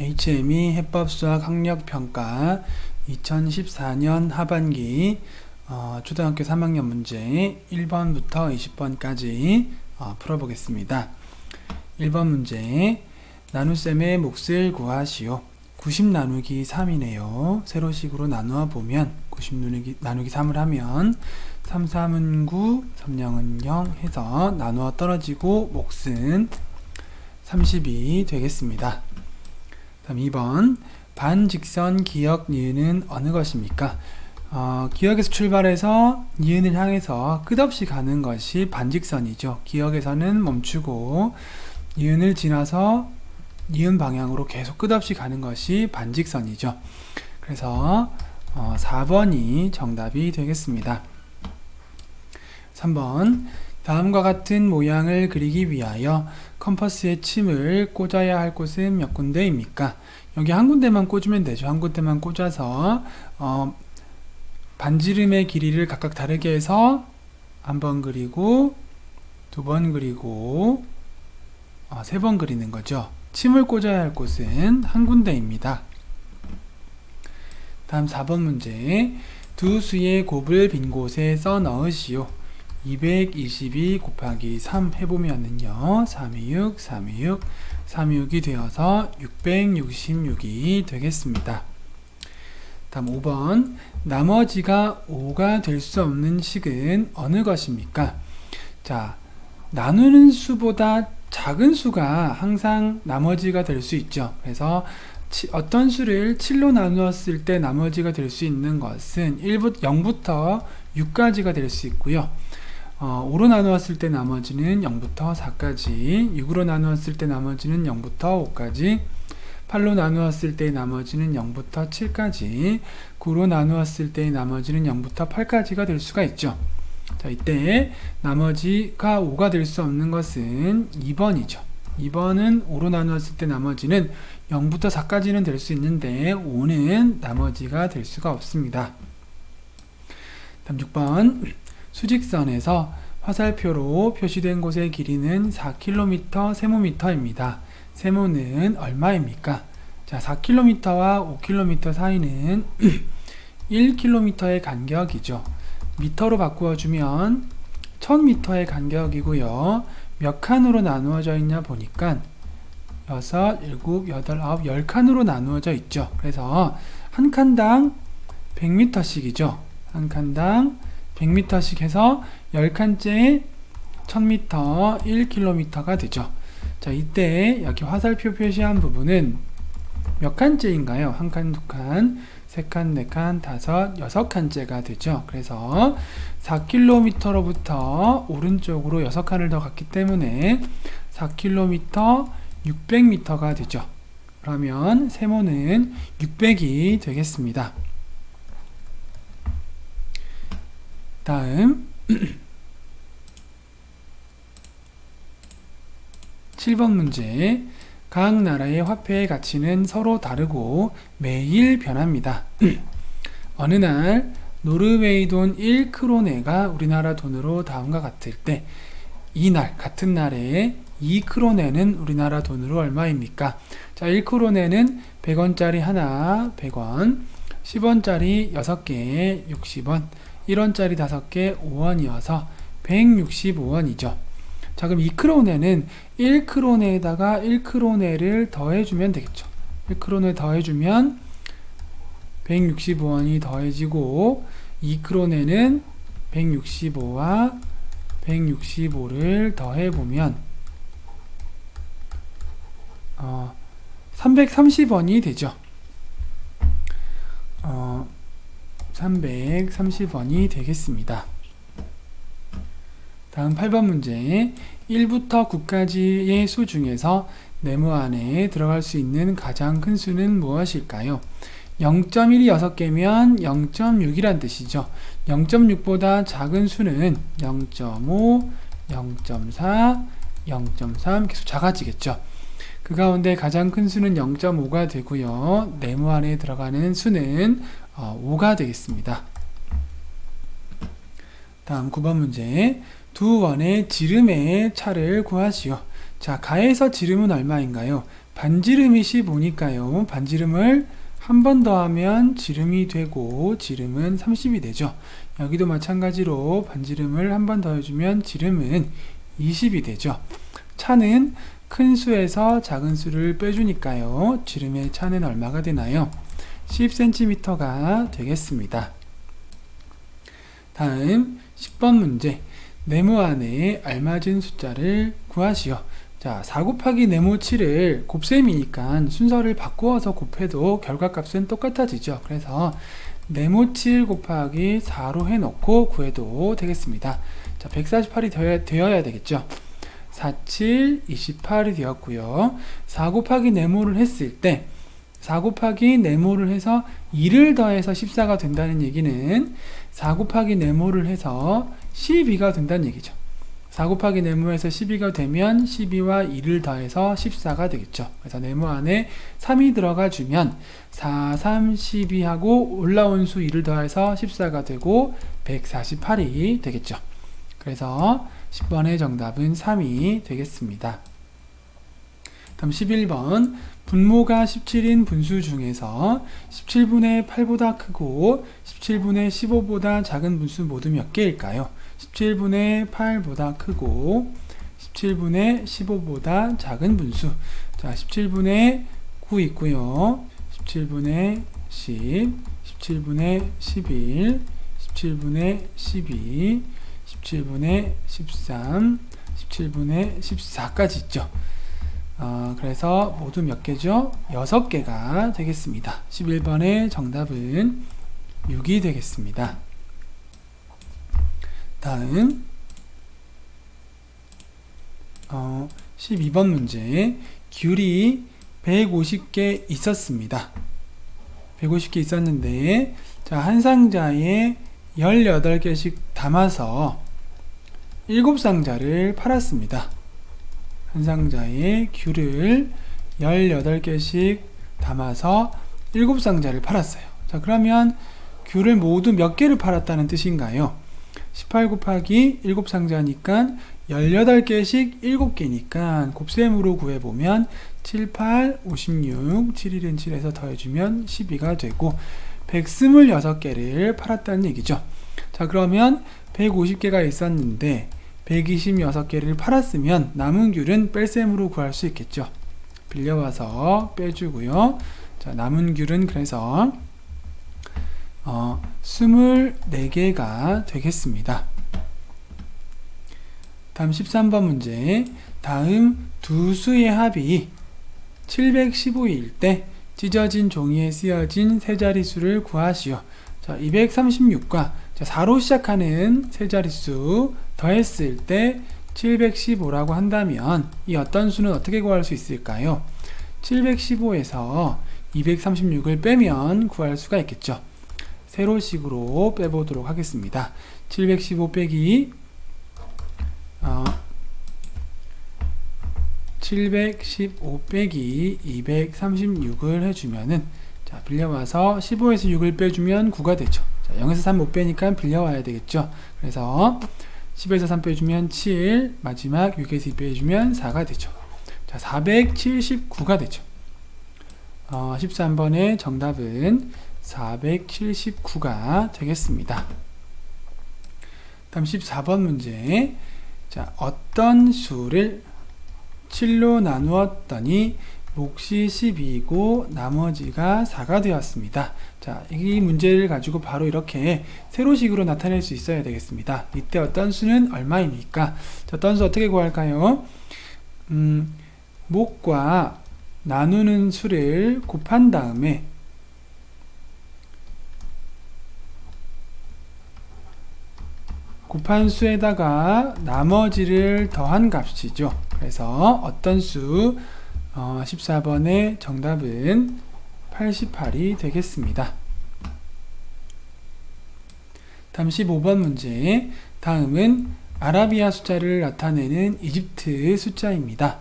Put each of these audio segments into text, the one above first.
HME 해법수학 학력평가 2014년 하반기 어, 초등학교 3학년 문제 1번부터 20번까지 어, 풀어보겠습니다. 1번 문제 나눗셈의 몫을 구하시오. 90 나누기 3이네요. 세로식으로 나누어 보면 90 나누기, 나누기 3을 하면 3, 3은 9, 3, 0은 0 해서 나누어 떨어지고 몫은 30이 되겠습니다. 다음 2번 반직선 기역 니은은 어느 것입니까? 어, 기역에서 출발해서 니은을 향해서 끝없이 가는 것이 반직선이죠. 기역에서는 멈추고 니은을 지나서 니은 방향으로 계속 끝없이 가는 것이 반직선이죠. 그래서 어, 4번이 정답이 되겠습니다. 3번 다음과 같은 모양을 그리기 위하여 컴퍼스에 침을 꽂아야 할 곳은 몇 군데입니까? 여기 한 군데만 꽂으면 되죠. 한 군데만 꽂아서 어, 반지름의 길이를 각각 다르게 해서 한 번 그리고 두 번 그리고 어, 세번 그리는 거죠. 침을 꽂아야 할 곳은 한 군데입니다. 다음 4번 문제 두 수의 곱을 빈 곳에 써 넣으시오. 222 곱하기 3 해보면은요 326 326 326이 되어서 666이 되겠습니다. 다음 5번. 나머지가 5가 될 수 없는 식은 어느 것입니까? 자 나누는 수보다 작은 수가 항상 나머지가 될 수 있죠. 그래서 치, 어떤 수를 7로 나누었을 때 나머지가 될 수 있는 것은 1부터 0부터 6까지가 될 수 있고요 어, 5로 나누었을 때 나머지는 0부터 4까지 6으로 나누었을 때 나머지는 0부터 5까지 8로 나누었을 때 나머지는 0부터 7까지 9로 나누었을 때 나머지는 0부터 8까지가 될 수가 있죠. 자 이때 나머지가 5가 될 수 없는 것은 2번이죠. 2번은 5로 나누었을 때 나머지는 0부터 4까지는 될 수 있는데 5는 나머지가 될 수가 없습니다. 다음 6번 수직선에서 화살표로 표시된 곳의 길이는 4km 세모미터입니다. 세모는 얼마입니까? 자, 4km와 5km 사이는 1km의 간격이죠. 미터로 바꾸어주면 1000m의 간격이고요. 몇 칸으로 나누어져 있냐 보니까 6, 7, 8, 9, 10칸으로 나누어져 있죠. 그래서 한 칸당 100m씩이죠. 한 칸당 100m씩 해서 10칸째에 1000m, 1km가 되죠. 자, 이때 여기 화살표 표시한 부분은 몇 칸째인가요? 한 칸, 두 칸, 세 칸, 네 칸, 다섯, 여섯 칸째가 되죠. 그래서 4km로부터 오른쪽으로 6칸을 더 갔기 때문에 4km, 600m가 되죠. 그러면 세모는 600이 되겠습니다. 다음 7번 문제 각 나라의 화폐의 가치는 서로 다르고 매일 변합니다. 어느 날 노르웨이 돈 1크로네가 우리나라 돈으로 다음과 같을 때 이날 같은 날에 2크로네는 우리나라 돈으로 얼마입니까? 자, 1크로네는 100원짜리 하나 100원, 10원짜리 6개 60원, 1원짜리 5개 5원이어서 165원이죠. 자, 그럼 2크로네는 1크로네에다가 1크로네를 더해주면 되겠죠. 1크로네 더해주면 165원이 더해지고 2크로네는 165와 165를 더해보면 어, 330원이 되죠. 어, 330원이 되겠습니다. 다음 8번 문제 1부터 9까지의 수 중에서 네모 안에 들어갈 수 있는 가장 큰 수는 무엇일까요? 0.1이 6개면 0.6이란 뜻이죠. 0.6보다 작은 수는 0.5, 0.4, 0.3 계속 작아지겠죠. 그 가운데 가장 큰 수는 0.5가 되고요. 네모 안에 들어가는 수는 5가 되겠습니다. 다음 9번 문제 두 원의 지름의 차를 구하시오. 자, 가에서 지름은 얼마인가요? 반지름이 15니까요. 반지름을 한 번 더하면 지름이 되고 지름은 30이 되죠. 여기도 마찬가지로 반지름을 한 번 더해주면 지름은 20이 되죠. 차는 큰 수에서 작은 수를 빼주니까요. 지름의 차는 얼마가 되나요? 10cm가 되겠습니다. 다음 10번 문제. 네모 안에 알맞은 숫자를 구하시오. 자, 4 곱하기 네모 7을 곱셈이니까 순서를 바꾸어서 곱해도 결과값은 똑같아지죠. 그래서 네모 7 곱하기 4로 해놓고 구해도 되겠습니다. 자, 148이 되어 야, 되어야 되겠죠. 4, 7, 28이 되었고요. 4 곱하기 네모를 했을 때, 4 곱하기 네모를 해서 2를 더해서 14가 된다는 얘기는 4 곱하기 네모를 해서 12가 된다는 얘기죠. 4 곱하기 네모에서 12가 되면 12와 2를 더해서 14가 되겠죠. 그래서 네모 안에 3이 들어가 주면 4, 3, 12하고 올라온 수 2를 더해서 14가 되고 148이 되겠죠. 그래서 10번의 정답은 3이 되겠습니다. 다음 11번 분모가 17인 분수 중에서 17분의 8보다 크고 17분의 15보다 작은 분수 모두 몇 개일까요? 17분의 8보다 크고 17분의 15보다 작은 분수. 자 17분의 9 있고요. 17분의 10 17분의 11 17분의 12 17분의 13 17분의 14까지 있죠 어, 그래서 모두 몇 개죠? 6개가 되겠습니다 11번의 정답은 6이 되겠습니다 다음 어, 12번 문제 귤이 150개 있었습니다. 150개 있었는데 자, 한 상자에 18개씩 담아서 7상자를 팔았습니다. 한 상자에 귤을 18개씩 담아서 7상자를 팔았어요. 자, 그러면 귤을 모두 몇 개를 팔았다는 뜻인가요? 18 곱하기 7상자니까 18개씩 7개니까 곱셈으로 구해보면 7, 8, 56, 7일은 7에서 더해주면 12가 되고 126개를 팔았다는 얘기죠. 자 그러면 150개가 있었는데 126개를 팔았으면 남은 귤은 뺄셈으로 구할 수 있겠죠. 빌려와서 빼주고요. 자 남은 귤은 그래서 어, 24개가 되겠습니다. 다음 13번 문제. 다음 두 수의 합이 715일 때 찢어진 종이에 쓰여진 세 자릿수를 구하시오. 자, 236과 자, 4로 시작하는 세 자릿수 더했을 때 715라고 한다면 이 어떤 수는 어떻게 구할 수 있을까요? 715에서 236을 빼면 구할 수가 있겠죠. 세로식으로 빼보도록 하겠습니다. 715 빼기 어, 715 빼기 236을 해주면은 자 빌려와서 15에서 6을 빼주면 9가 되죠. 자 0에서 3 못 빼니까 빌려와야 되겠죠. 그래서 10에서 3 빼주면 7 마지막 6에서 2 빼주면 4가 되죠. 자 479가 되죠. 어, 13번의 정답은 479가 되겠습니다. 다음 14번 문제. 자, 어떤 수를 7로 나누었더니 몫이 12이고 나머지가 4가 되었습니다. 자, 이 문제를 가지고 바로 이렇게 세로식으로 나타낼 수 있어야 되겠습니다. 이때 어떤 수는 얼마입니까? 자, 어떤 수 어떻게 구할까요? 음, 몫과 나누는 수를 곱한 다음에 곱한 수에다가 나머지를 더한 값이죠. 그래서 어떤 수 어, 14번의 정답은 88이 되겠습니다. 다음 15번 문제 다음은 아라비아 숫자를 나타내는 이집트 숫자입니다.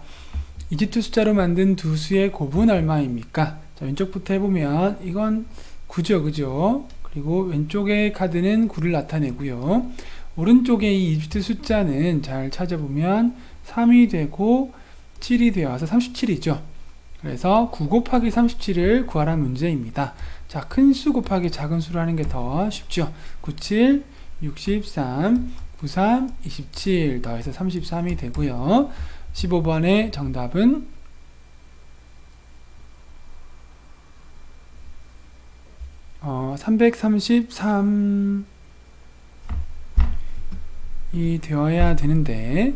이집트 숫자로 만든 두 수의 곱은 얼마입니까? 자, 왼쪽부터 해보면 이건 9죠, 그죠? 그리고 왼쪽의 카드는 9를 나타내고요. 오른쪽에 이 이집트 숫자는 잘 찾아보면 3이 되고 7이 되어서 37이죠. 그래서 9 곱하기 37을 구하라는 문제입니다. 자, 큰 수 곱하기 작은 수를 하는 게 더 쉽죠. 97, 63, 93, 27 더해서 33이 되고요. 15번의 정답은 어, 333이 되어야 되는데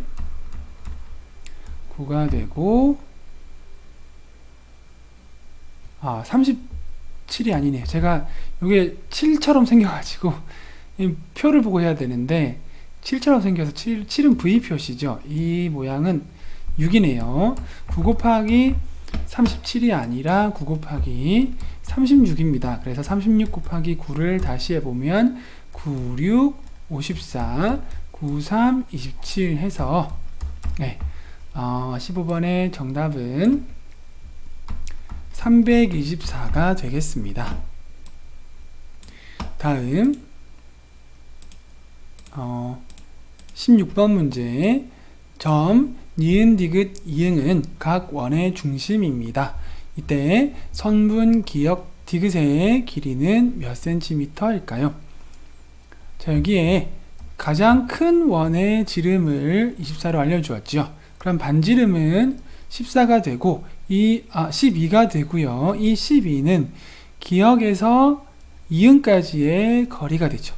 9가 되고 아 37이 아니네요 제가 이게 7처럼 생겨가지고 이 표를 보고 해야 되는데 7처럼 생겨서 7, 7은 V 표시죠. 이 모양은 6이네요. 9 곱하기 37이 아니라 9 곱하기 36입니다. 그래서 36 곱하기 9를 다시 해보면 9, 6, 54, 9, 3, 27 해서 네, 어, 15번의 정답은 324가 되겠습니다. 다음 어, 16번 문제 점, 니은, 디귿, 이응은 각 원의 중심입니다. 이때 선분, 기역, 디귿의 길이는 몇 센티미터일까요? 자 여기에 가장 큰 원의 지름을 24로 알려주었죠. 그럼 반지름은 14가 되고 이 아, 12가 되고요. 이 12는 기역에서 이응까지의 거리가 되죠.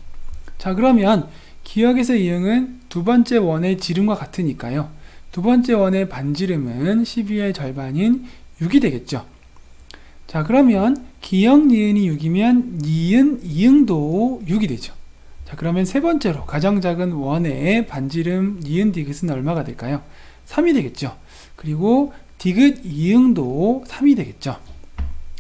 자 그러면 기역에서 이응은 두 번째 원의 지름과 같으니까요. 두 번째 원의 반지름은 12의 절반인 6이 되겠죠. 자 그러면 기역 니은이 6이면 니은 이응도 6이 되죠. 자 그러면 세 번째로 가장 작은 원의 반지름 니은 디귿은 얼마가 될까요? 3이 되겠죠. 그리고 디귿 이응도 3이 되겠죠.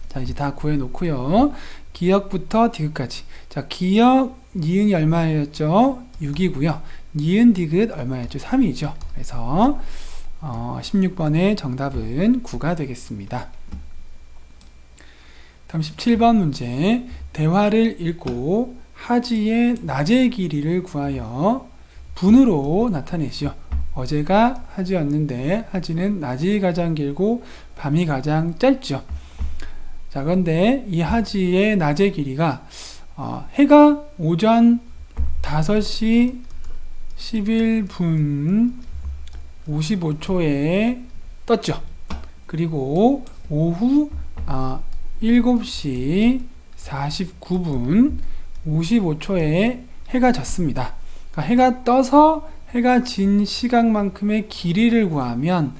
자, 이제 다 구해 놓고요. 기역부터 디귿까지. 자, 기역 니은이 얼마였죠? 6이고요. 니은 디귿 얼마였죠? 3이죠. 그래서 어, 16번의 정답은 9가 되겠습니다. 다음 17번 문제. 대화를 읽고 하지의 낮의 길이를 구하여 분으로 나타내시오. 어제가 하지였는데 하지는 낮이 가장 길고 밤이 가장 짧죠. 자, 그런데 이 하지의 낮의 길이가 어, 해가 오전 5시 11분 55초에 떴죠. 그리고 오후 어, 7시 49분 55초에 해가 졌습니다. 그러니까 해가 떠서 해가 진 시간만큼의 길이를 구하면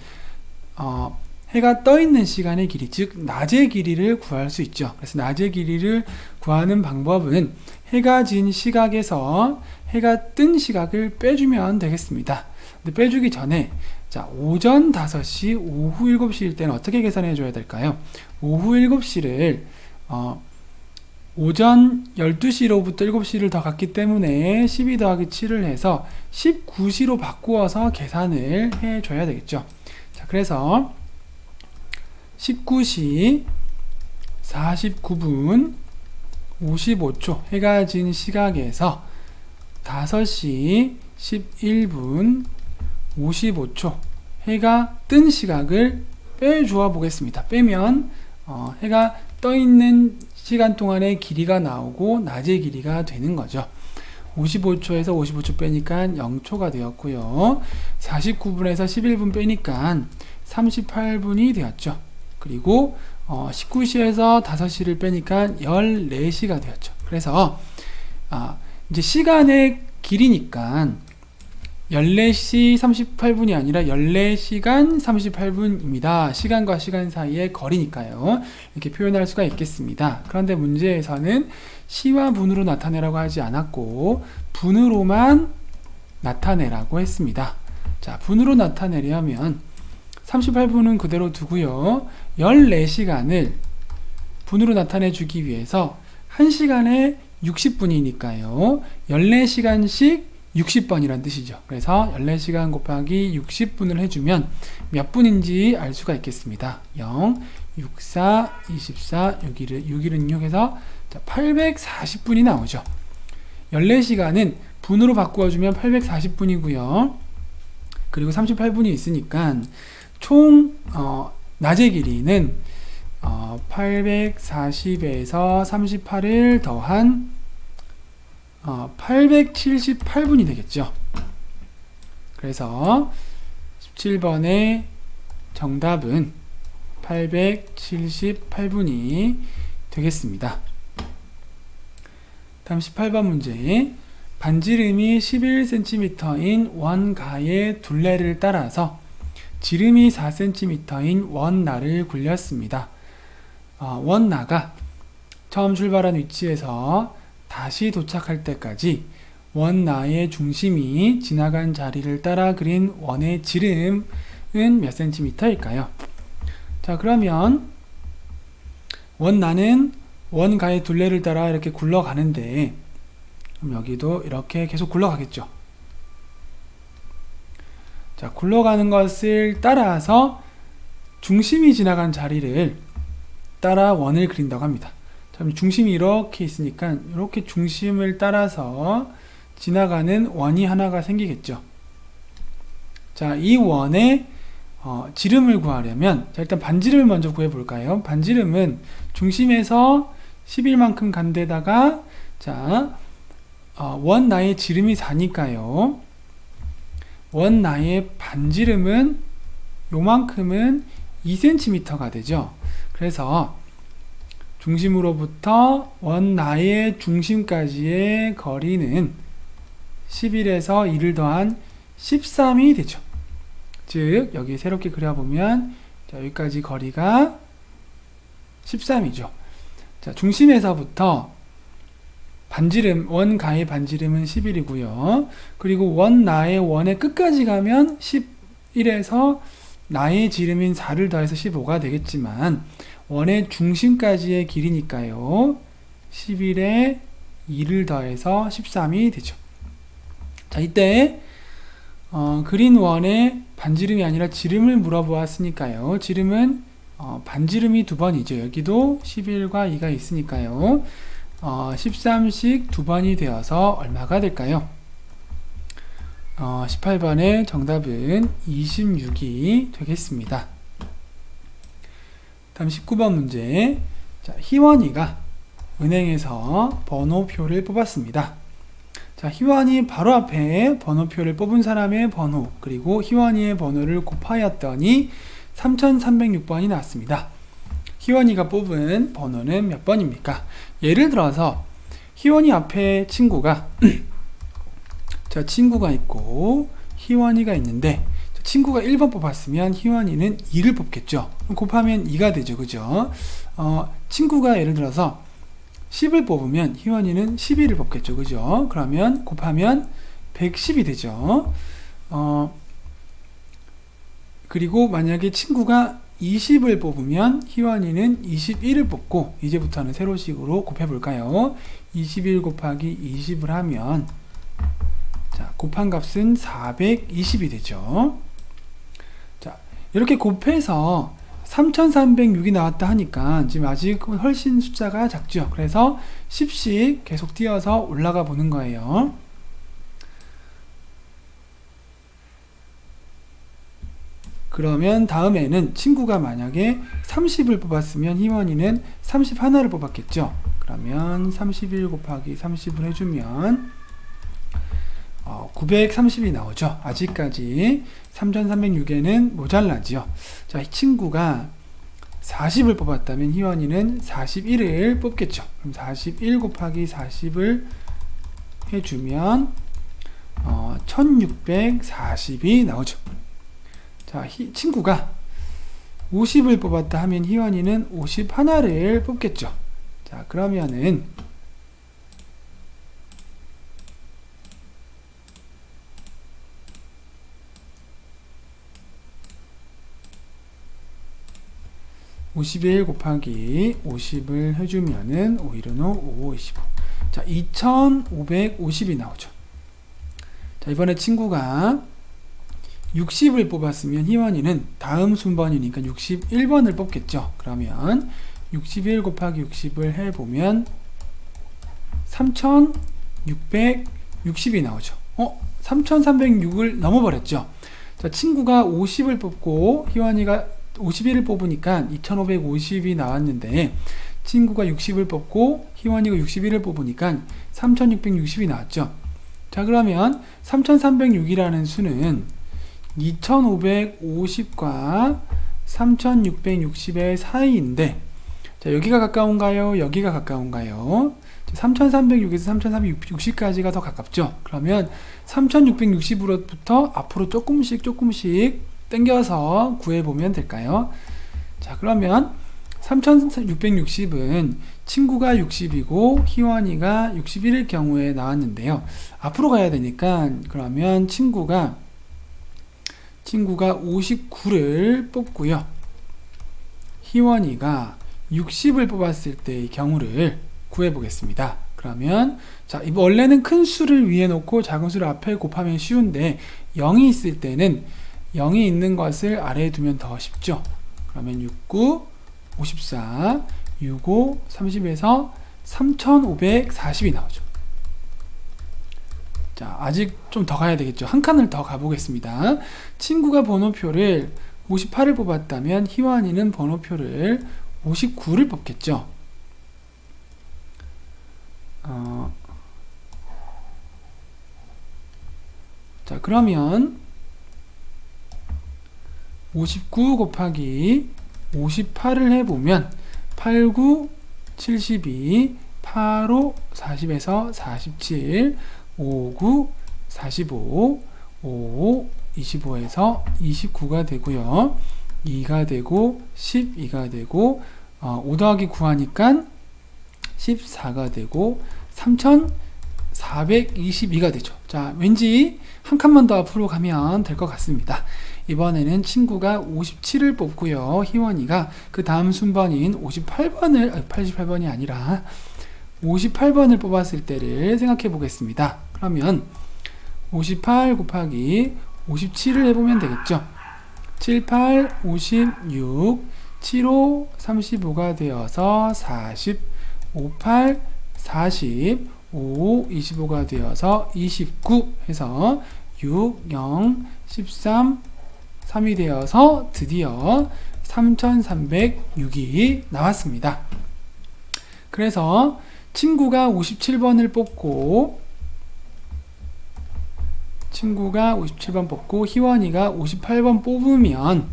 어, 해가 떠 있는 시간의 길이, 즉 낮의 길이를 구할 수 있죠. 그래서 낮의 길이를 구하는 방법은 해가 진 시각에서 해가 뜬 시각을 빼주면 되겠습니다. 근데 빼주기 전에 자 오전 5시, 오후 7시일 때는 어떻게 계산해 줘야 될까요? 오후 7시를 어, 오전 12시로부터 7시를 더 갔기 때문에 12 더하기 7을 해서 19시로 바꾸어서 계산을 해 줘야 되겠죠. 자, 그래서 19시 49분 55초 해가 진 시각에서 5시 11분 55초 해가 뜬 시각을 빼주어 보겠습니다. 빼면 어, 해가 떠 있는 시간 동안의 길이가 나오고 낮의 길이가 되는 거죠. 55초에서 55초 빼니까 0초가 되었고요. 49분에서 11분 빼니까 38분이 되었죠. 그리고 어, 19시에서 5시를 빼니까 14시가 되었죠. 그래서 아, 이제 시간의 길이니까 14시 38분이 아니라 14시간 38분입니다. 시간과 시간 사이의 거리니까요. 이렇게 표현할 수가 있겠습니다. 그런데 문제에서는 시와 분으로 나타내라고 하지 않았고 분으로만 나타내라고 했습니다. 자, 분으로 나타내려면 38분은 그대로 두고요. 14시간을 분으로 나타내 주기 위해서 1시간에 60분이니까요. 14시간씩 60번이란 뜻이죠. 그래서 14시간 곱하기 60분을 해주면 몇 분인지 알 수가 있겠습니다. 0, 6, 4, 24, 6일은 6일은 6에서 840분이 나오죠. 14시간은 분으로 바꾸어주면 840분이고요. 그리고 38분이 있으니까 총 어, 낮의 길이는 어, 840에서 38을 더한 어, 878분이 되겠죠. 그래서 17번의 정답은 878분이 되겠습니다. 다음 18번 문제. 반지름이 11cm인 원가의 둘레를 따라서 지름이 4cm인 원나를 굴렸습니다. 어, 원나가 처음 출발한 위치에서 다시 도착할 때까지 원나의 중심이 지나간 자리를 따라 그린 원의 지름은 몇 센티미터일까요? 자, 그러면 원나는 원가의 둘레를 따라 이렇게 굴러가는데 그럼 여기도 이렇게 계속 굴러가겠죠. 자, 굴러가는 것을 따라서 중심이 지나간 자리를 따라 원을 그린다고 합니다. 자, 그럼 중심이 이렇게 있으니까 이렇게 중심을 따라서 지나가는 원이 하나가 생기겠죠. 자, 이 원의 어, 지름을 구하려면 자, 일단 반지름을 먼저 구해 볼까요? 반지름은 중심에서 11만큼 간 데다가 자, 어, 원 나의 지름이 4니까요. 원 나의 반지름은 요만큼은 2cm가 되죠. 그래서 중심으로부터 원 나의 중심까지의 거리는 11에서 2를 더한 13이 되죠. 즉 여기 새롭게 그려보면 자, 여기까지 거리가 13이죠. 자, 중심에서부터 반지름 원가의 반지름은 11이고요. 그리고 원 나의 원의 끝까지 가면 11에서 나의 지름인 4를 더해서 15가 되겠지만 원의 중심까지의 길이니까요. 11에 2를 더해서 13이 되죠. 자, 이때 어, 그린 원의 반지름이 아니라 지름을 물어보았으니까요. 지름은 어, 반지름이 두 번이죠. 여기도 11과 2가 있으니까요. 어, 13씩 두 번이 되어서 얼마가 될까요? 어, 18번의 정답은 26이 되겠습니다. 다음 19번 문제. 자, 희원이가 은행에서 번호표를 뽑았습니다. 자, 희원이 바로 앞에 번호표를 뽑은 사람의 번호, 그리고 희원이의 번호를 곱하였더니 3306번이 나왔습니다. 희원이가 뽑은 번호는 몇 번입니까? 예를 들어서 희원이 앞에 친구가 자 친구가 있고 희원이가 있는데 친구가 1번 뽑았으면 희원이는 2를 뽑겠죠. 곱하면 2가 되죠. 그죠? 어, 친구가 예를 들어서 10을 뽑으면 희원이는 12를 뽑겠죠. 그죠? 그러면 곱하면 110이 되죠. 어, 그리고 만약에 친구가 20을 뽑으면 희원이는 21을 뽑고 이제부터는 세로식으로 곱해볼까요? 21 곱하기 20을 하면 자 곱한 값은 420이 되죠. 자 이렇게 곱해서 3306이 나왔다 하니까 지금 아직 훨씬 숫자가 작죠. 그래서 10씩 계속 띄어서 올라가 보는 거예요. 그러면 다음에는 친구가 만약에 30을 뽑았으면 희원이는 30 하나를 뽑았겠죠. 그러면 31 곱하기 30을 해주면 어, 930이 나오죠. 아직까지 3306에는 모자라지요. 자, 이 친구가 40을 뽑았다면 희원이는 41을 뽑겠죠. 그럼 41 곱하기 40을 해주면 어, 1640이 나오죠. 자, 희, 친구가 50을 뽑았다 하면 희원이는 50 하나를 뽑겠죠. 자, 그러면은 (51) 곱하기 (50을) 해주면은 (5일은 5, 5, 25) 자 (2550이) 나오죠 자 이번에 친구가 60을 뽑았으면 희원이는 다음 순번이니까 61번을 뽑겠죠. 그러면 61 곱하기 60을 해보면 3660이 나오죠. 어? 3306을 넘어버렸죠. 자, 친구가 50을 뽑고 희원이가 51을 뽑으니까 2550이 나왔는데 친구가 60을 뽑고 희원이가 61을 뽑으니까 3660이 나왔죠. 자 그러면 3306이라는 수는 2550과 3660의 사이인데 자 여기가 가까운가요? 여기가 가까운가요? 3306에서 3360까지가 더 가깝죠. 그러면 3660으로부터 앞으로 조금씩 조금씩 당겨서 구해보면 될까요? 자 그러면 3660은 친구가 60이고 희원이가 61일 경우에 나왔는데요. 앞으로 가야 되니까 그러면 친구가 친구가 59를 뽑고요. 희원이가 60을 뽑았을 때의 경우를 구해 보겠습니다. 그러면 자, 이 원래는 큰 수를 위에 놓고 작은 수를 앞에 곱하면 쉬운데 0이 있을 때는 0이 있는 것을 아래에 두면 더 쉽죠. 그러면 69 54 65 30에서 3540이 나오죠. 자, 아직 좀 더 가야 되겠죠. 한 칸을 더 가보겠습니다. 친구가 번호표를 58을 뽑았다면 희완이는 번호표를 59를 뽑겠죠. 어, 자, 그러면 59 곱하기 58을 해보면 89, 72, 85, 40에서 47, 59, 45, 55, 25에서 29가 되고요. 2가 되고 12가 되고 어, 5 더하기 9 하니까 14가 되고 3422가 되죠. 자, 왠지 한 칸만 더 앞으로 가면 될 것 같습니다. 이번에는 친구가 57을 뽑고요. 희원이가 그 다음 순번인 58번을 88번이 아니라 58번을 뽑았을 때를 생각해 보겠습니다. 그러면 58 곱하기 57을 해보면 되겠죠. 7, 8, 56, 7, 5, 35가 되어서 40, 5, 8, 40, 5, 25가 되어서 29 해서 6, 0, 13, 3이 되어서 드디어 3306이 나왔습니다. 그래서 친구가 57번을 뽑고 친구가 57번 뽑고 희원이가 58번 뽑으면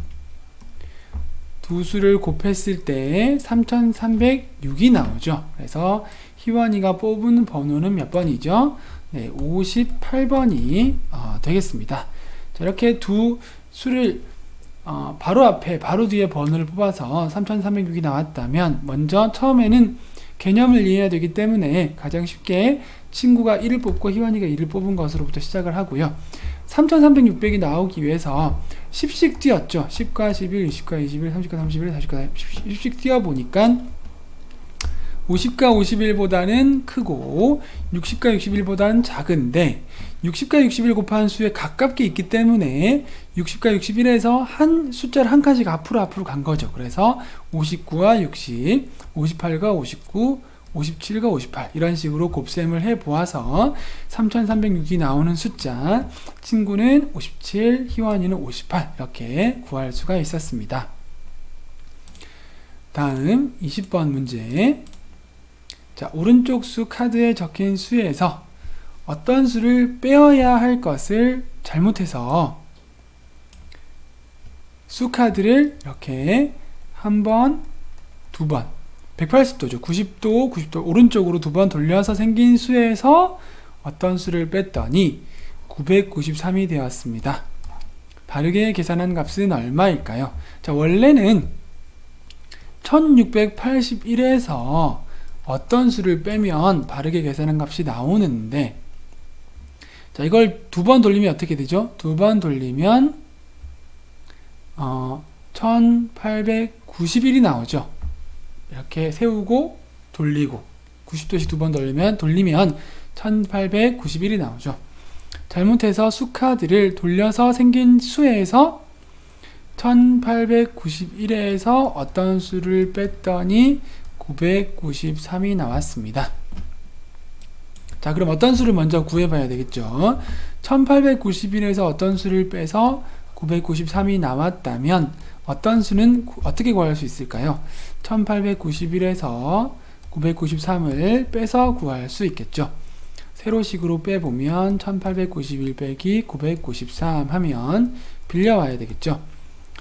두 수를 곱했을 때 3306이 나오죠. 그래서 희원이가 뽑은 번호는 몇 번이죠? 네, 58번이 어, 되겠습니다. 자, 이렇게 두 수를 어, 바로 앞에 바로 뒤에 번호를 뽑아서 3306이 나왔다면 먼저 처음에는 개념을 이해해야 되기 때문에 가장 쉽게 친구가 1을 뽑고 희원이가 2를 뽑은 것으로부터 시작을 하고요. 3300, 600이 나오기 위해서 10씩 뛰었죠. 10과 11, 20과 21, 30과 31, 40과 10씩 뛰어보니까 50과 51보다는 크고 60과 61보다는 작은데 60과 61 곱한 수에 가깝게 있기 때문에 60과 61에서 한 숫자를 한 칸씩 앞으로 앞으로 간 거죠. 그래서 59와 60, 58과 59, 57과 58 이런 식으로 곱셈을 해 보아서 3306이 나오는 숫자 친구는 57, 희원이는 58 이렇게 구할 수가 있었습니다. 다음 20번 문제 자 오른쪽 수 카드에 적힌 수에서 어떤 수를 빼어야 할 것을 잘못해서 수 카드를 이렇게 한 번, 두 번, 180도죠. 90도, 90도 오른쪽으로 두 번 돌려서 생긴 수에서 어떤 수를 뺐더니 993이 되었습니다. 바르게 계산한 값은 얼마일까요? 자, 원래는 1681에서 어떤 수를 빼면 바르게 계산한 값이 나오는데 자, 이걸 두 번 돌리면 어떻게 되죠? 두 번 돌리면 어, 1891이 나오죠. 이렇게 세우고 돌리고 90도씩 두 번 돌리면 돌리면 1891이 나오죠. 잘못해서 수카드를 돌려서 생긴 수에서 1891에서 어떤 수를 뺐더니 993이 나왔습니다. 자, 그럼 어떤 수를 먼저 구해봐야 되겠죠. 1891에서 어떤 수를 빼서 993이 나왔다면 어떤 수는 구- 어떻게 구할 수 있을까요? 1891에서 993을 빼서 구할 수 있겠죠. 세로식으로 빼보면 1891 빼기 993 하면 빌려와야 되겠죠.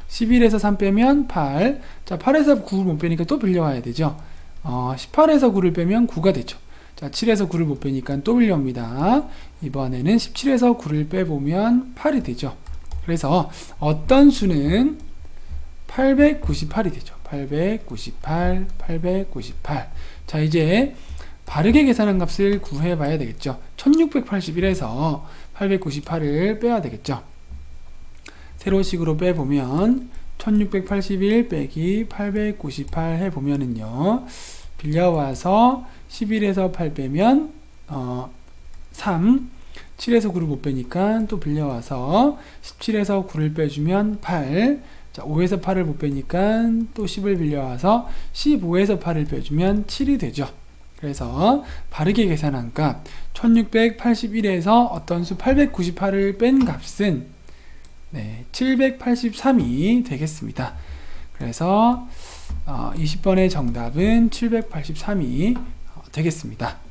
11에서 3 빼면 8. 자, 8에서 9를 못 빼니까 또 빌려와야 되죠. 어, 18에서 9를 빼면 9가 되죠. 자, 7에서 9를 못 빼니까 또 빌려옵니다. 이번에는 17에서 9를 빼보면 8이 되죠. 그래서 어떤 수는 898이 되죠. 898, 898. 자, 이제 바르게 계산한 값을 구해 봐야 되겠죠. 1681에서 898을 빼야 되겠죠. 세로식으로 빼보면 1681 빼기 898 해보면은요. 빌려와서 11에서 8 빼면 어, 3 7에서 9를 못 빼니까 또 빌려와서 17에서 9를 빼주면 8 자, 5에서 8을 못 빼니까 또 10을 빌려와서 15에서 8을 빼주면 7이 되죠. 그래서 바르게 계산한 값 1681에서 어떤 수 898을 뺀 값은 네, 783이 되겠습니다. 그래서 어, 20번의 정답은 783이 되겠습니다.